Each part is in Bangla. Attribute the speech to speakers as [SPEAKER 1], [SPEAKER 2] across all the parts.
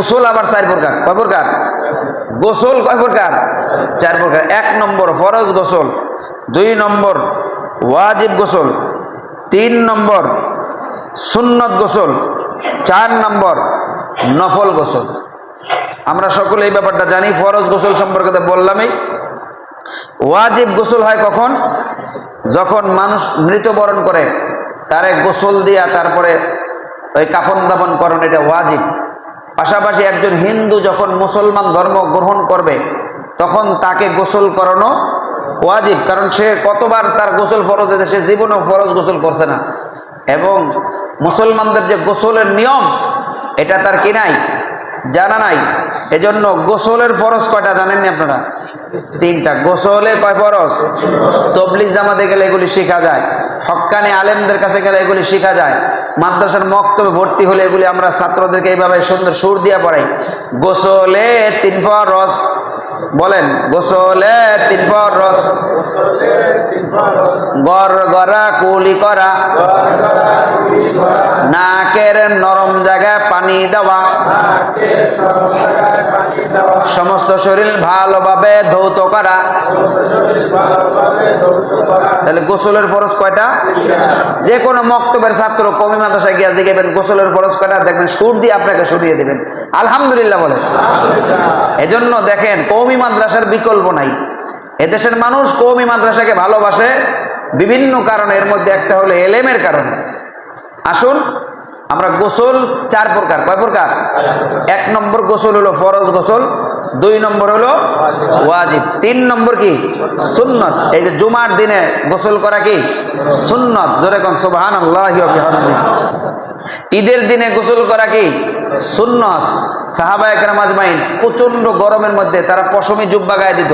[SPEAKER 1] গোসল আবার চার প্রকার। কয় প্রকার? গোসল কয় প্রকার? চার প্রকার। এক নম্বর ফরজ গোসল, দুই নম্বর ওয়াজিব গোসল, তিন নম্বর সুন্নত গোসল, চার নম্বর নফল গোসল। আমরা সকলে এই ব্যাপারটা জানি, ফরজ গোসল সম্পর্কে তো বললামই। ওয়াজিব গোসল হয় কখন? যখন মানুষ মৃত্যুবরণ করে, তারে গোসল দিয়া তারপরে ওই কাপন দাপন করণ এটা ওয়াজিব। পাশাপাশি একজন হিন্দু যখন মুসলমান ধর্ম গ্রহণ করবে, তখন তাকে গোসল করানো ওয়াজিব, কারণ সে কতবার তার গোসল ফরজ হয়েছে, সে জীবনেও ফরজ গোসল করছে না। এবং মুসলমানদের যে গোসলের নিয়ম, এটা তার কি নাই? জানা নাই। এজন্য গোসলের ফরজ কয়টা জানেননি আপনারা? তিনটা। গোসলে কয় ফরজ? তবলিক জামাতে গেলে এগুলি শেখা যায়। হক্কানি আলেমদের কাছে গেলে এগুলি শেখা যায়। মাদ্রাসার মক্তবে ভর্তি হলে এগুলি আমরা ছাত্রদেরকে এইভাবে সুন্দর সুর দিয়া পড়াই। গোসলে তিন ফরজ। বলেন, গোসলে তিন ফরজ। গর গরা কুলি করা। নাকের নরম জায়গায় পানি দেওয়া। সমস্ত শরীর ভালোভাবে ধৌত করা। তাহলে গোসলের ফরজ কয়টা? যে কোনো মক্তবের ছাত্র কমি মাদ্রাসায় গিয়া জিগেবেন গোসলের ফরজ কয়টা? দেখবেন সুর দিয়ে আপনাকে সরিয়ে দেবেন। আলহামদুলিল্লাহ বলে। এজন্য দেখেন, কৌমি মাদ্রাসার বিকল্প নাই। এদেশের মানুষ কৌমি মাদ্রাসাকে ভালোবাসে বিভিন্ন কারণে। এর মধ্যে একটা হলো এলেমের কারণে। আসুন আমরা গোসল চার প্রকার। কয় প্রকার? এক নম্বর গোসল হলো ফরজ গোসল, দুই নম্বর হলো ওয়াজিব, তিন নম্বর কি? সুন্নত। এই যে জুমার দিনে গোসল করা কি? সুন্নত। জোরে কোন সুবহান আল্লাহ ঈদের দিনে গোসল করা কি? সুন্নত। সাহাবা একরাম প্রচণ্ড গরমের মধ্যে তারা পশমি জুব্বা গায়ে দিত।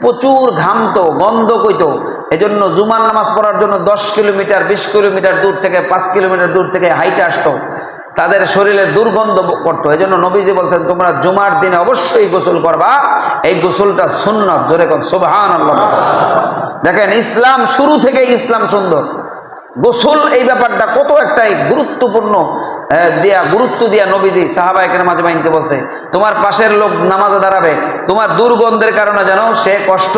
[SPEAKER 1] প্রচুর ঘামতো, গন্ধ কইতো। এজন্য জুমার নামাজ পড়ার জন্য দশ কিলোমিটার, বিশ কিলোমিটার দূর থেকে, পাঁচ কিলোমিটার দূর থেকে হাইটে আসতো। তাদের শরীরে দুর্গন্ধ করতো। এই জন্য নবীজি বলছেন তোমরা জুমার দিনে অবশ্যই গোসল করবা। এই গোসলটা সুন্নত। জোরে কর আল্লাহ দেখেন, ইসলাম শুরু থেকে ইসলাম সুন্দর। গোসল এই ব্যাপারটা কত একটাই গুরুত্বপূর্ণ। দিয়া গুরুত্ব দিয়া নবীজি সাহাবা এখানে মাঝে মাইনকে বলছে তোমার পাশের লোক নামাজে দাঁড়াবে তোমার দুর্গন্ধের কারণে যেন সে কষ্ট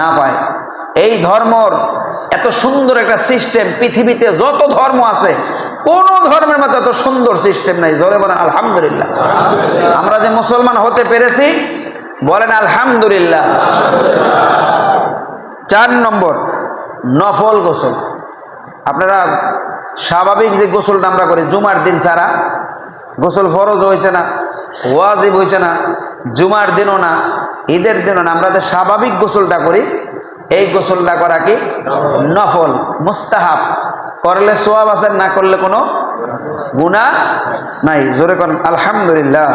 [SPEAKER 1] না পায়। এই ধর্মর এত সুন্দর একটা সিস্টেম পৃথিবীতে যত ধর্ম আছে কোন ধর্মের মতো এত সুন্দর সিস্টেম নাই। জোরে বলেন আলহামদুলিল্লাহ। আমরা যে মুসলমান হতে পেরেছি বলেন আলহামদুলিল্লাহ। চার নম্বর নফল গোসল। আপনারা স্বাভাবিক যে গোসলটা আমরা করি, জুমার দিন ছাড়া। গোসল ফরজ হয়েছে না, ওয়াজিব হয়েছে না, জুমার দিনও না, ঈদের দিনও না। আমরা যে স্বাভাবিক গোসলটা করি, এই গোসলটা করা কি? নফল, মুস্তাহাব। করলে সোয়াব আছে, না করলে কোনো গুণা নাই। জোরে করেন আলহামদুলিল্লাহ।